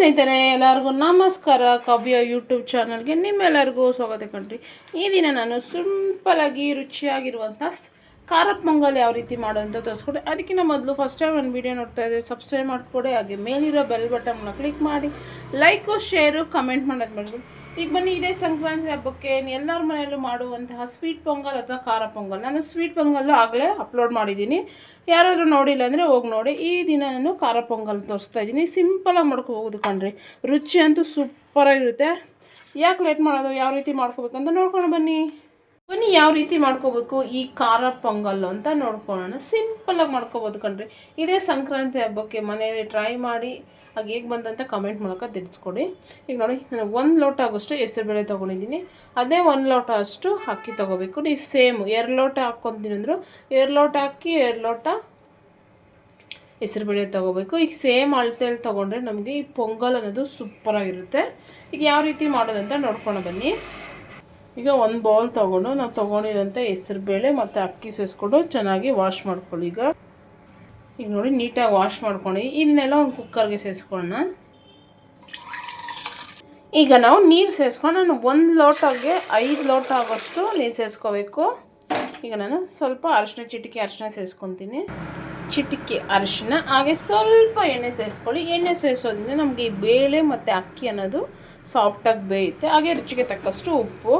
ಸ್ನೇಹಿತರೆ, ಎಲ್ಲರಿಗೂ ನಮಸ್ಕಾರ. ಕವ್ಯ ಯೂಟ್ಯೂಬ್ ಚಾನಲ್ಗೆ ನಿಮ್ಮೆಲ್ಲರಿಗೂ ಸ್ವಾಗತ ಕಣ್ರಿ. ಈ ದಿನ ನಾನು ಸಿಂಪಲಾಗಿ ರುಚಿಯಾಗಿರುವಂಥ ಸ್- ಖಾರ ಪೊಂಗಲ್ ಯಾವ ರೀತಿ ಮಾಡೋಂಥ ತೋರಿಸ್ಕೊಡೆ ಅದಕ್ಕಿಂತ ಮೊದಲು ಫಸ್ಟ್ ಟೈಮ್ ಒಂದು ವೀಡಿಯೋ ನೋಡ್ತಾ ಇದ್ದೀವಿ ಸಬ್ಸ್ಕ್ರೈಬ್ ಮಾಡಿಕೊಡಿ. ಹಾಗೆ ಮೇಲಿರೋ ಬೆಲ್ ಬಟನ್ನ ಕ್ಲಿಕ್ ಮಾಡಿ. ಲೈಕು ಶೇರು ಕಮೆಂಟ್ ಮಾಡೋದು ಮಾಡ್ಬಿಡಿ ಈಗ ಬನ್ನಿ, ಇದೇ ಸಂಕ್ರಾಂತಿ ಹಬ್ಬಕ್ಕೆ ಎಲ್ಲರ ಮನೆಯಲ್ಲೂ ಮಾಡುವಂತಹ ಸ್ವೀಟ್ ಪೊಂಗಲ್ ಅಥವಾ ಖಾರ ಪೊಂಗಲ್. ನಾನು ಸ್ವೀಟ್ ಪೊಂಗಲ್ಲು ಆಗಲೇ ಅಪ್ಲೋಡ್ ಮಾಡಿದ್ದೀನಿ. ಯಾರಾದರೂ ನೋಡಿಲ್ಲ ಅಂದರೆ ಹೋಗಿ ನೋಡಿ. ಈ ದಿನ ನಾನು ಖಾರ ಪೊಂಗಲ್ ತೋರಿಸ್ತಾ ಇದ್ದೀನಿ. ಸಿಂಪಲಾಗಿ ಮಾಡ್ಕೋಬೋದು ಕಣ್ರಿ. ರುಚಿ ಅಂತೂ ಸೂಪರಾಗಿರುತ್ತೆ ಯಾಕೆ ಲೇಟ್ ಮಾಡೋದು? ಯಾವ ರೀತಿ ಮಾಡ್ಕೋಬೇಕಂತ ನೋಡ್ಕೊಂಡು ಬನ್ನಿ. ಬನ್ನಿ ಯಾವ ರೀತಿ ಮಾಡ್ಕೋಬೇಕು? ಈ ಖಾರ ಪೊಂಗಲ್ ಅಂತ ನೋಡ್ಕೊಳ್ಳೋಣ. ಸಿಂಪಲಾಗಿ ಮಾಡ್ಕೋಬೋದು ಕಣ್ರಿ. ಇದೇ ಸಂಕ್ರಾಂತಿ ಹಬ್ಬಕ್ಕೆ ಮನೆಯಲ್ಲಿ ಟ್ರೈ ಮಾಡಿ ಹಾಗೆ ಹೇಗೆ ಬಂದಂತ ಕಮೆಂಟ್ ಮೂಲಕ ತಿಳಿಸ್ಕೊಡಿ. ಈಗ ನೋಡಿ, ನಾನು ಒಂದು ಲೋಟ ಆಗೋಷ್ಟು ಹೆಸರುಬೇಳೆ ತೊಗೊಂಡಿದ್ದೀನಿ. ಅದೇ ಒಂದು ಲೋಟ ಅಷ್ಟು ಅಕ್ಕಿ ತೊಗೋಬೇಕು. ನೀವು ಸೇಮ್ ಎರಡು ಲೋಟ ಹಾಕ್ಕೊತೀನಿ ಅಂದರು, ಎರಡು ಲೋಟ ಹಾಕಿ ಎರಡು ಲೋಟ ಹೆಸರುಬೇಳೆ ತೊಗೋಬೇಕು. ಈಗ ಸೇಮ್ ಅಳತೆಯಲ್ಲಿ ತೊಗೊಂಡ್ರೆ ನಮಗೆ ಈ ಪೊಂಗಲ್ ಅನ್ನೋದು ಸೂಪರಾಗಿರುತ್ತೆ ಈಗ ಯಾವ ರೀತಿ ಮಾಡೋದಂತ ನೋಡ್ಕೊಂಡು ಬನ್ನಿ. ಈಗ ಒಂದು ಬೌಲ್ ತೊಗೊಂಡು ನಾವು ತೊಗೊಂಡಿರೋಂಥ ಹೆಸರುಬೇಳೆ ಮತ್ತು ಅಕ್ಕಿ ಸೇರಿಸ್ಕೊಂಡು ಚೆನ್ನಾಗಿ ವಾಶ್ ಮಾಡ್ಕೊಳ್ಳಿ ಈಗ. ಈಗ ನೋಡಿ ನೀಟಾಗಿ ವಾಶ್ ಮಾಡ್ಕೊಂಡು ಇದನ್ನೆಲ್ಲ ಒಂದು ಕುಕ್ಕರ್ಗೆ ಸೇರಿಸ್ಕೊಳ್ಳೋಣ ಈಗ ನಾವು ನೀರು ಸೇರಿಸ್ಕೊಂಡು ನಾನು ಒಂದು ಲೋಟಗೆ ಐದು ಲೋಟ ಆಗೋಷ್ಟು ನೀರು ಸೇರಿಸ್ಕೋಬೇಕು ಈಗ ನಾನು ಸ್ವಲ್ಪ ಅರಶಿನ ಚಿಟಿಕೆ ಅರಶಿನ ಸೇರಿಸ್ಕೊತೀನಿ ಚಿಟಿಕೆ ಅರಶಿನ ಹಾಗೆ ಸ್ವಲ್ಪ ಎಣ್ಣೆ ಸೇರಿಸ್ಕೊಳ್ಳಿ ಎಣ್ಣೆ ಸೇರಿಸೋದ್ರಿಂದ ನಮಗೆ ಈ ಬೇಳೆ ಮತ್ತು ಅಕ್ಕಿ ಅನ್ನೋದು ಸಾಫ್ಟಾಗಿ ಬೇಯುತ್ತೆ. ಹಾಗೆ ರುಚಿಗೆ ತಕ್ಕಷ್ಟು ಉಪ್ಪು.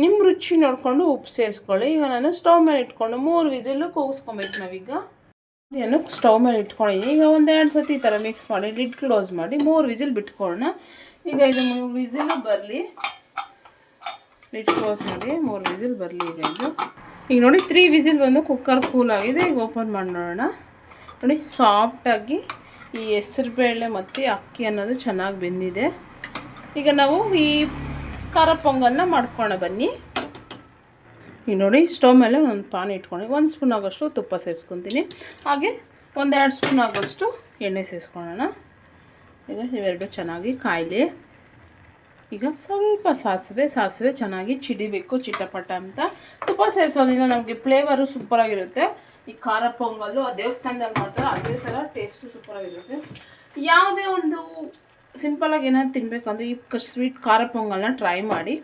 ನಿಮ್ಮ ರುಚಿ ನೋಡಿಕೊಂಡು ಉಪ್ಪು ಸೇರಿಸ್ಕೊಳ್ಳಿ. ಈಗ ನಾನು ಸ್ಟವ್ ಮೇಲೆ ಇಟ್ಕೊಂಡು ಮೂರು ವಿಸಿಲು ಕೂಗಿಸ್ಕೊಬೇಕು ನಾವೀಗ. ನಾನು ಸ್ಟವ್ ಮೇಲೆ ಇಟ್ಕೊಂಡಿದ್ದೀನಿ. ಈಗ ಒಂದೆರಡು ಸತಿ ಈ ಥರ ಮಿಕ್ಸ್ ಮಾಡಿ ಲಿಡ್ ಕ್ಲೋಸ್ ಮಾಡಿ ಮೂರು ವಿಸಿಲ್ ಬಿಟ್ಕೊಳ್ಳೋಣ. ಈಗ ಇದು ಮೂರು ವಿಸಿಲು ಬರಲಿ. ಲಿಡ್ ಕ್ಲೋಸ್ ಮಾಡಿ ಮೂರು ವಿಸಿಲ್ ಬರಲಿ ಈಗ ಇದು. ಈಗ ನೋಡಿ ತ್ರೀ ವಿಸಿಲ್ ಬಂದು ಕುಕ್ಕರ್ ಕೂಲ್ ಆಗಿದೆ. ಈಗ ಓಪನ್ ಮಾಡಿ ನೋಡೋಣ. ನೋಡಿ ಸಾಫ್ಟಾಗಿ ಈ ಹೆಸರುಬೇಳೆ ಮತ್ತು ಅಕ್ಕಿ ಅನ್ನೋದು ಚೆನ್ನಾಗಿ ಬೆಂದಿದೆ. ಈಗ ನಾವು ಈ ಖಾರ ಪೊಂಗಲ್ನ ಮಾಡ್ಕೊಳ ಬನ್ನಿ. ಈಗ ನೋಡಿ ಸ್ಟವ್ ಮೇಲೆ ಒಂದು ಪಾನ್ ಇಟ್ಕೊಂಡು ಒಂದು ಸ್ಪೂನ್ ಆಗೋಷ್ಟು ತುಪ್ಪ ಸೇರಿಸ್ಕೊತೀನಿ ಹಾಗೆ ಒಂದೆರಡು ಸ್ಪೂನ್ ಆಗೋಷ್ಟು ಎಣ್ಣೆ ಸೇರಿಸ್ಕೊಳ್ಳೋಣ ಈಗ ಇವೆರಡು ಚೆನ್ನಾಗಿ ಕಾಯಿಲೆ. ಈಗ ಸ್ವಲ್ಪ ಸಾಸಿವೆ ಸಾಸಿವೆ ಚೆನ್ನಾಗಿ ಚಿಡಿಬೇಕು, ಚಿಟಪಟ ಅಂತ. ತುಪ್ಪ ಸೇರಿಸೋದ್ರಿಂದ ನಮಗೆ ಫ್ಲೇವರು ಸೂಪರಾಗಿರುತ್ತೆ. ಈ ಖಾರ ಪೊಂಗಲ್ಲು ಆ ದೇವಸ್ಥಾನದಲ್ಲಿ ಮಾಡ್ತಾರೆ, ಅದೇ ಥರ ಟೇಸ್ಟು ಸೂಪರಾಗಿರುತ್ತೆ. ಯಾವುದೇ ಒಂದು ಸಿಂಪಲಾಗಿ ಏನಾದ್ರು ತಿನ್ನಬೇಕಂದ್ರೆ ಈ ಸ್ವೀಟ್ ಖಾರ ಪೊಂಗಲ್ನ ಟ್ರೈ ಮಾಡಿ.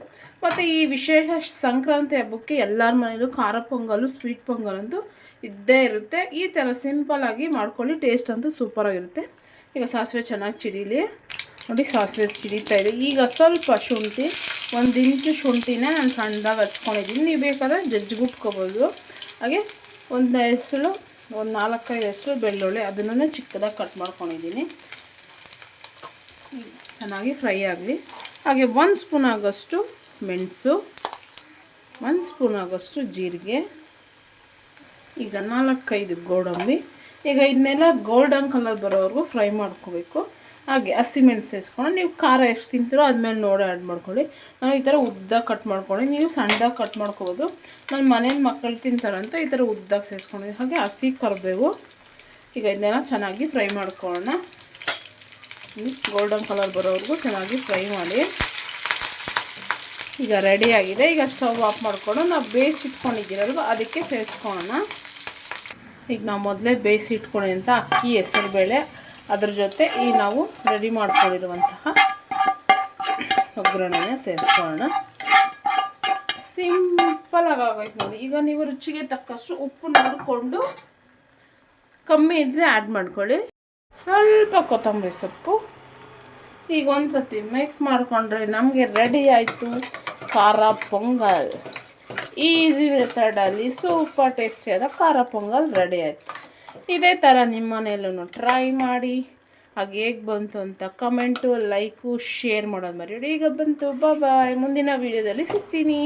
ಮತ್ತು ಈ ವಿಶೇಷ ಸಂಕ್ರಾಂತಿ ಹಬ್ಬಕ್ಕೆ ಎಲ್ಲರ ಮನೇಲೂ ಖಾರ ಪೊಂಗಲ್ಲು ಸ್ವೀಟ್ ಪೊಂಗಲ್ ಅಂತೂ ಇದ್ದೇ ಇರುತ್ತೆ. ಈ ಥರ ಸಿಂಪಲಾಗಿ ಮಾಡ್ಕೊಳ್ಳಿ ಟೇಸ್ಟ್ ಅಂತೂ ಸೂಪರಾಗಿರುತ್ತೆ ಈಗ ಸಾಸಿವೆ ಚೆನ್ನಾಗಿ ಚಿಡೀಲಿ. ನೋಡಿ ಸಾಸಿವೆ ಸಿಡಿತಾ ಇದೆ. ಈಗ ಸ್ವಲ್ಪ ಶುಂಠಿ, ಒಂದು ಇಂಚು ಶುಂಠಿನ ನಾನು ಸಣ್ಣದಾಗಿ ಹಚ್ಕೊಂಡಿದ್ದೀನಿ. ನೀವು ಬೇಕಾದ್ರೆ ಜಜ್ಜಿಗುಟ್ಕೋಬೋದು ಹಾಗೆ ಒಂದು ಹೆಸರು, ಒಂದು ನಾಲ್ಕೈದು ಹೆಸರು ಬೆಳ್ಳುಳ್ಳಿ ಅದನ್ನೇ ಚಿಕ್ಕದಾಗಿ ಕಟ್ ಮಾಡ್ಕೊಂಡಿದ್ದೀನಿ. ಚೆನ್ನಾಗಿ ಫ್ರೈ ಆಗಲಿ. ಹಾಗೆ ಒಂದು ಸ್ಪೂನ್ ಆಗೋಷ್ಟು ಮೆಣಸು, ಒಂದು ಸ್ಪೂನ್ ಆಗೋಷ್ಟು ಜೀರಿಗೆ, ಈಗ ನಾಲ್ಕೈದು ಗೋಡಂಬಿ. ಈಗ ಇದನ್ನೆಲ್ಲ ಗೋಲ್ಡನ್ ಕಲರ್ ಬರೋವರೆಗೂ ಫ್ರೈ ಮಾಡ್ಕೋಬೇಕು. ಹಾಗೆ ಹಸಿಮೆಣಸು ಸೇರಿಸ್ಕೊಂಡು ನೀವು ಖಾರ ಎಷ್ಟು ತಿಂತೀರೋ ಅದ್ಮೇಲೆ ನೋಡಿ ಆ್ಯಡ್ ಮಾಡ್ಕೊಳ್ಳಿ. ನಾನು ಈ ಥರ ಉದ್ದ ಕಟ್ ಮಾಡ್ಕೊಳ್ಳಿ ನೀವು ಸಣ್ಣದಾಗಿ ಕಟ್ ಮಾಡ್ಕೋಬೋದು. ನನ್ನ ಮನೇಲಿ ಮಕ್ಕಳು ತಿಂತಾರಂತ ಈ ಥರ ಉದ್ದಾಗ ಸೇರಿಸ್ಕೊಂಡಿದ್ದೀನಿ ಹಾಗೆ ಹಸಿ ಕರಿಬೇವು. ಈಗ ಇದನ್ನೆಲ್ಲ ಚೆನ್ನಾಗಿ ಫ್ರೈ ಮಾಡ್ಕೊಳ್ಳೋಣ. ಗೋಲ್ಡನ್ ಕಲರ್ ಬರೋವರೆಗೂ ಚೆನ್ನಾಗಿ ಫ್ರೈ ಮಾಡಿ. ಈಗ ರೆಡಿ ಆಗಿದೆ. ಈಗ ಸ್ಟವ್ ಆಫ್ ಮಾಡಿಕೊಂಡು ನಾವು ಬೇಯಿಸಿ ಇಟ್ಕೊಂಡಿದ್ದೀರಲ್ವ? ಅದಕ್ಕೆ ಸೇರಿಸ್ಕೊಳ್ಳೋಣ. ಈಗ ನಾವು ಮೊದಲೇ ಬೇಯಿಸಿ ಅಂತ ಅಕ್ಕಿ, ಹೆಸರುಬೇಳೆ, ಅದ್ರ ಜೊತೆ ಈ ನಾವು ರೆಡಿ ಮಾಡ್ಕೊಂಡಿರುವಂತಹ ಒಗ್ಗರಣೆನ ಸೇರಿಸ್ಕೊಳ್ಳೋಣ. ಸಿಂಪಲಾಗಿ ಆಗೋಯ್ತು ನೋಡಿ. ಈಗ ನೀವು ರುಚಿಗೆ ತಕ್ಕಷ್ಟು ಉಪ್ಪು ನೋಡಿಕೊಂಡು ಕಮ್ಮಿ ಇದ್ದರೆ ಆ್ಯಡ್ ಮಾಡ್ಕೊಳ್ಳಿ. ಸ್ವಲ್ಪ ಕೊತ್ತಂಬರಿ ಸೊಪ್ಪು. ಈಗ ಒಂದು ಸತಿ ಮಿಕ್ಸ್ ಮಾಡಿಕೊಂಡ್ರೆ ನಮಗೆ ರೆಡಿ ಆಯಿತು ಖಾರ ಪೊಂಗಲ್. ಈಸಿ ಮೆಥಡಲ್ಲಿ ಸೂಪರ್ ಟೇಸ್ಟಿಯಾದ ಖಾರ ಪೊಂಗಲ್ ರೆಡಿ ಆಯಿತು. ಇದೇ ಥರ ನಿಮ್ಮ ಮನೆಯಲ್ಲೂ ಟ್ರೈ ಮಾಡಿ. ಹಾಗೆ ಹೇಗೆ ಬಂತು ಅಂತ ಕಮೆಂಟು ಲೈಕು ಶೇರ್ ಮಾಡೋದು ಮರಿಬೇಡಿ. ಈಗ ಬಂತು ಬಾಯ್ ಮುಂದಿನ ವೀಡಿಯೋದಲ್ಲಿ ಸಿಗ್ತೀನಿ.